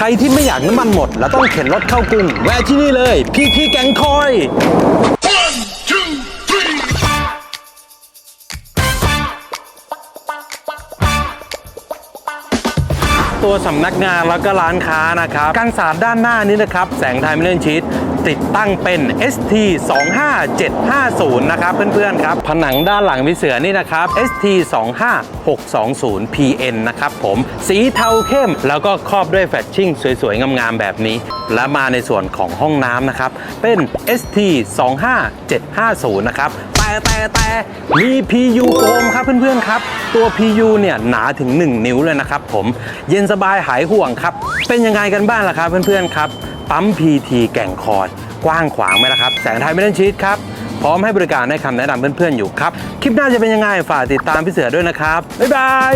ใครที่ไม่อยากน้ำมันหมด แล้วต้องเข็นรถเข้ากรุงแวะที่นี่เลย พีพีแกงคอย ตัวสำนักงานแล้วก็ร้านค้านะครับกันศาสตร์ด้านหน้านี้นะครับ แสงไทยไม่เล่นชีต ติดตั้งเป็น ST 25750นะครับเพื่อนๆครับ ผนังด้านหลังพี่เสือนี่นะครับ ST 25620 PN นะครับผม สีเทาเข้ม แล้วก็ครอบด้วยแฟชชิ่งสวยๆ งามๆ แบบนี้ และมาในส่วนของห้องน้ำนะครับ เป็น ST 25750 นะครับแต่แต่แต่มี PU โฟมครับเพื่อนๆครับ ตัว PU เนี่ยหนาถึง 1 นิ้วเลยนะครับผมเย็นสบายหายห่วงครับ เป็นยังไงกันบ้างล่ะครับเพื่อนๆครับ ปั๊ม PT แก่งคอยกว้างขวางไหมล่ะครับ แสงไทยไม่เล่นชีตครับ พร้อมให้บริการให้คำแนะนำเพื่อนๆอยู่ครับ คลิปหน้าจะเป็นยังไงฝากติดตามพี่เสือด้วยนะครับ บ๊ายบาย